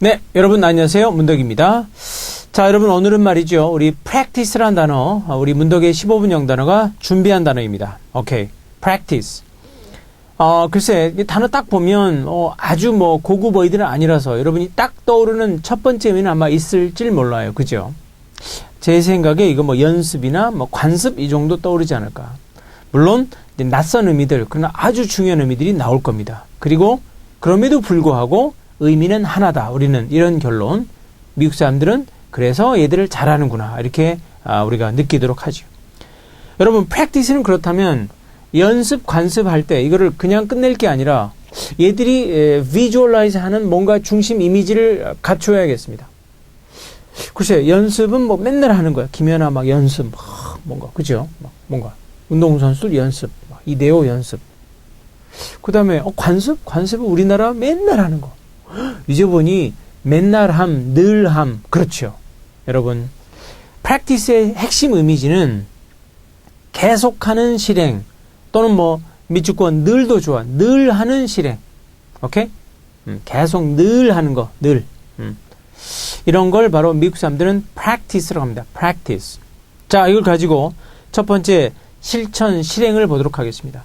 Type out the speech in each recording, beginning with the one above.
네, 여러분 안녕하세요. 문덕입니다. 자, 여러분 오늘은 말이죠. 우리 practice란 단어, 어, 우리 문덕의 15분 영단어가 준비한 단어입니다. 오케이. practice. 어, 글쎄, 이 단어 딱 보면, 어, 아주 뭐 고급 어휘들은 아니라서 여러분이 딱 떠오르는 첫 번째 의미는 아마 있을지 몰라요. 그죠? 제 생각에 이거 뭐 연습이나 뭐 관습 이 정도 떠오르지 않을까. 물론, 낯선 의미들, 그러나 아주 중요한 의미들이 나올 겁니다. 그리고 그럼에도 불구하고 의미는 하나다. 우리는 이런 결론. 미국 사람들은 그래서 얘들을 잘하는구나. 이렇게 아, 우리가 느끼도록 하죠. 여러분, 프랙티스는 그렇다면 연습, 관습할 때 이거를 그냥 끝낼 게 아니라 얘들이 비주얼라이즈 하는 뭔가 중심 이미지를 갖춰야겠습니다. 글쎄, 연습은 뭐 맨날 하는 거야. 김연아 막 연습, 막 뭔가, 그죠? 막 뭔가. 운동선수 연습, 막 이대호 연습. 그 다음에, 어, 관습? 관습은 우리나라 맨날 하는 거. 이제 보니 맨날 함, 늘 함. 그렇죠. 여러분, 프랙티스의 핵심 이미지는 계속하는 실행 또는 뭐 밑줄권 늘도 좋아. 늘 하는 실행. 오케이? 음, 계속 늘 하는 거. 늘. 음. 이런 걸 바로 미국 사람들은 practice라고 합니다. practice. 자, 이걸 가지고 첫 번째 실천 실행을 보도록 하겠습니다.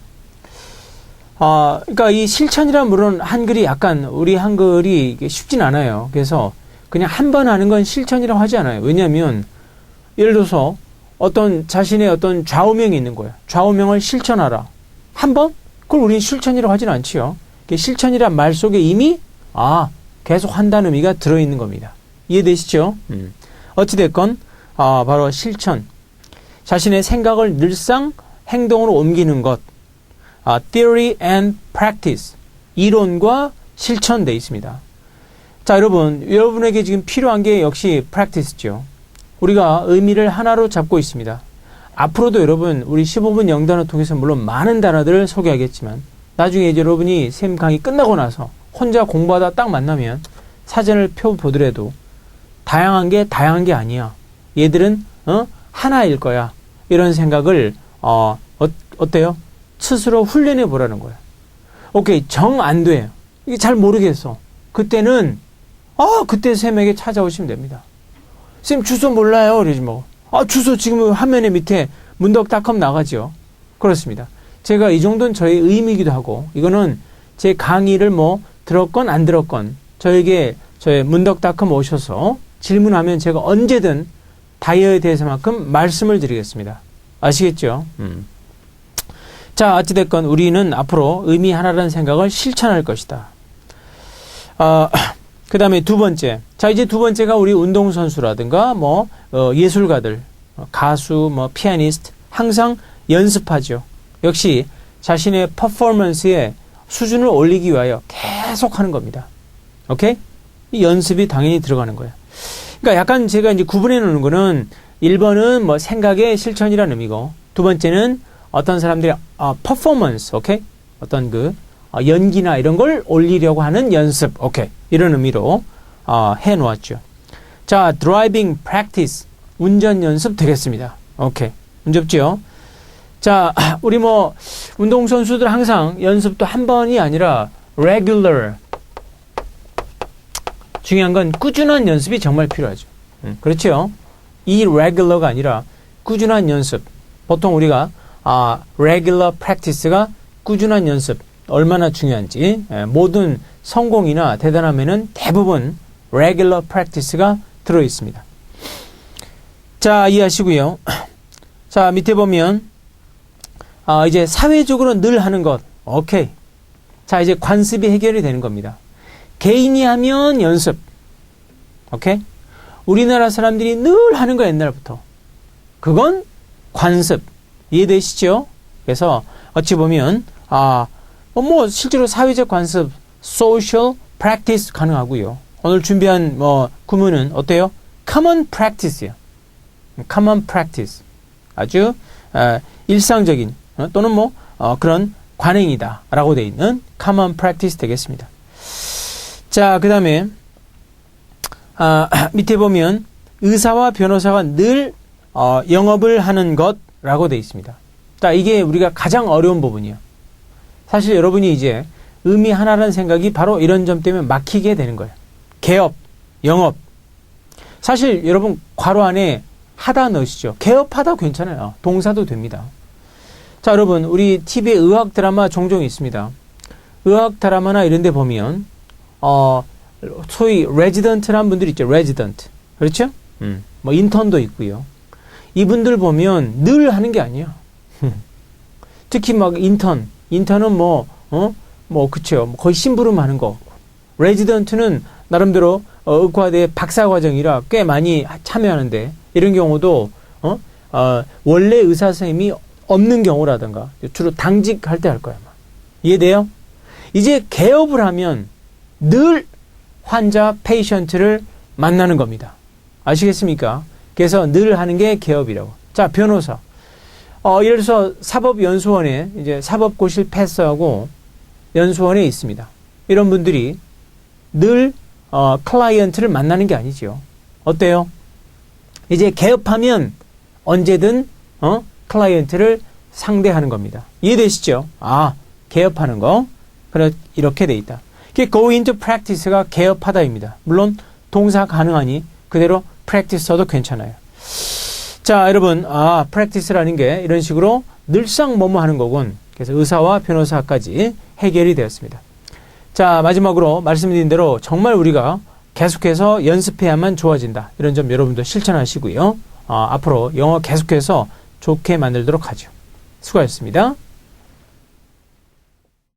아, 그러니까 이 실천이란 물론 한글이 약간 우리 한글이 쉽진 않아요. 그래서 그냥 한 번 하는 건 실천이라고 하지 않아요. 왜냐하면 예를 들어서 어떤 자신의 어떤 좌우명이 있는 거예요. 좌우명을 실천하라. 한 번? 그걸 우리는 실천이라고 하진 않지요. 실천이란 말 속에 이미 아 계속 한다는 의미가 들어있는 겁니다. 이해되시죠? 음. 어찌됐건 아, 바로 실천. 자신의 생각을 늘상 행동으로 옮기는 것. 아, theory and practice. 이론과 실천돼 있습니다. 자, 여러분, 여러분에게 지금 필요한 게 역시 practice죠. 우리가 의미를 하나로 잡고 있습니다. 앞으로도 여러분, 우리 15분 영단어 통해서 물론 많은 단어들을 소개하겠지만, 나중에 이제 여러분이 샘 강의 끝나고 나서 혼자 공부하다 딱 만나면 사전을 펴보더라도 다양한 게 다양한 게 아니야. 얘들은, 어? 하나일 거야. 이런 생각을, 어, 어 어때요? 스스로 훈련해 보라는 거야. 오케이, 정 안 돼. 이게 잘 모르겠어. 그때는, 아, 그때 쌤에게 찾아오시면 됩니다. 쌤 주소 몰라요. 그러지 뭐. 아, 주소 지금 화면에 밑에 문덕닷컴 나가죠. 그렇습니다. 제가 이 정도는 저의 의미이기도 하고, 이거는 제 강의를 뭐 들었건 안 들었건, 저에게 저의 문덕닷컴 오셔서 질문하면 제가 언제든 다이어에 대해서만큼 말씀을 드리겠습니다. 아시겠죠? 음. 자, 어찌됐건 우리는 앞으로 의미 하나라는 생각을 실천할 것이다. 어, 그 다음에 두 번째. 자, 이제 두 번째가 우리 운동선수라든가 뭐, 어, 예술가들, 어, 가수, 뭐, 피아니스트, 항상 연습하죠. 역시 자신의 퍼포먼스의 수준을 올리기 위하여 계속 하는 겁니다. 오케이? 이 연습이 당연히 들어가는 거예요. 그러니까 약간 제가 이제 구분해 놓는 거는 1번은 뭐 생각의 실천이라는 의미고 두 번째는 어떤 사람들의 어, 퍼포먼스, 오케이? 어떤 그 어, 연기나 이런 걸 올리려고 하는 연습, 오케이? 이런 의미로 어, 해 놓았죠. 자, driving practice, 운전 연습 되겠습니다. 오케이. 문제없지요? 자, 우리 뭐 운동 선수들 항상 연습도 한 번이 아니라 regular 중요한 건 꾸준한 연습이 정말 필요하죠. 음, 그렇죠? 이 regular가 아니라 꾸준한 연습. 보통 우리가 아, regular practice가 꾸준한 연습 얼마나 중요한지 예, 모든 성공이나 대단함에는 대부분 regular practice가 들어 있습니다. 자, 이해하시고요. 자, 밑에 보면 아, 이제 사회적으로 늘 하는 것. 오케이. 자, 이제 관습이 해결이 되는 겁니다. 개인이 하면 연습. 오케이? 우리나라 사람들이 늘 하는 거 옛날부터. 그건 관습. 이해되시죠? 그래서 어찌 보면 아, 뭐 실제로 사회적 관습, social practice 가능하고요. 오늘 준비한 뭐 구문은 어때요? common practice요. common practice. 아주 어, 일상적인 어, 또는 뭐 어, 그런 관행이다라고 되어 있는 common practice 되겠습니다. 자, 그 다음에 아, 밑에 보면 의사와 변호사가 늘 어, 영업을 하는 것 라고 되어 있습니다. 자, 이게 우리가 가장 어려운 부분이에요. 사실 여러분이 이제 의미 하나라는 생각이 바로 이런 점 때문에 막히게 되는 거예요. 개업, 영업. 사실 여러분 괄호 안에 하다 넣으시죠. 개업하다 괜찮아요. 동사도 됩니다. 자, 여러분, 우리 TV에 의학 드라마 종종 있습니다. 의학 드라마나 이런 데 보면, 어, 소위 레지던트란 분들 있죠. 레지던트. 그렇죠? 음, 뭐 인턴도 있고요. 이분들 보면 늘 하는 게 아니에요. 특히 막 인턴, 인턴은 뭐, 어, 뭐, 그쵸. 뭐 거의 심부름 하는 거. 레지던트는 나름대로 어, 의과대 박사 과정이라 꽤 많이 참여하는데 이런 경우도 어, 어 원래 의사 선생님이 없는 경우라든가 주로 당직할 때 할 거야. 아마. 이해돼요? 이제 개업을 하면 늘 환자 페이션트를 만나는 겁니다. 아시겠습니까? 그래서 늘 하는 게 개업이라고. 자, 변호사. 어, 예를 들어서 사법연수원에 이제 사법고시를 패스하고 연수원에 있습니다. 이런 분들이 늘 어, 클라이언트를 만나는 게 아니죠. 어때요? 이제 개업하면 언제든 어, 클라이언트를 상대하는 겁니다. 이해되시죠? 아, 개업하는 거. 그래 이렇게 돼 있다. 이게 go into practice가 개업하다입니다. 물론 동사 가능하니 그대로 써도 괜찮아요. 자, 여러분, 아, practice라는 게 이런 식으로 늘상 뭐뭐 하는 거군. 그래서 의사와 변호사까지 해결이 되었습니다. 자, 마지막으로 말씀드린 대로 정말 우리가 계속해서 연습해야만 좋아진다. 이런 점 여러분도 실천하시고요. 어, 앞으로 영어 계속해서 좋게 만들도록 하죠. 수고하셨습니다.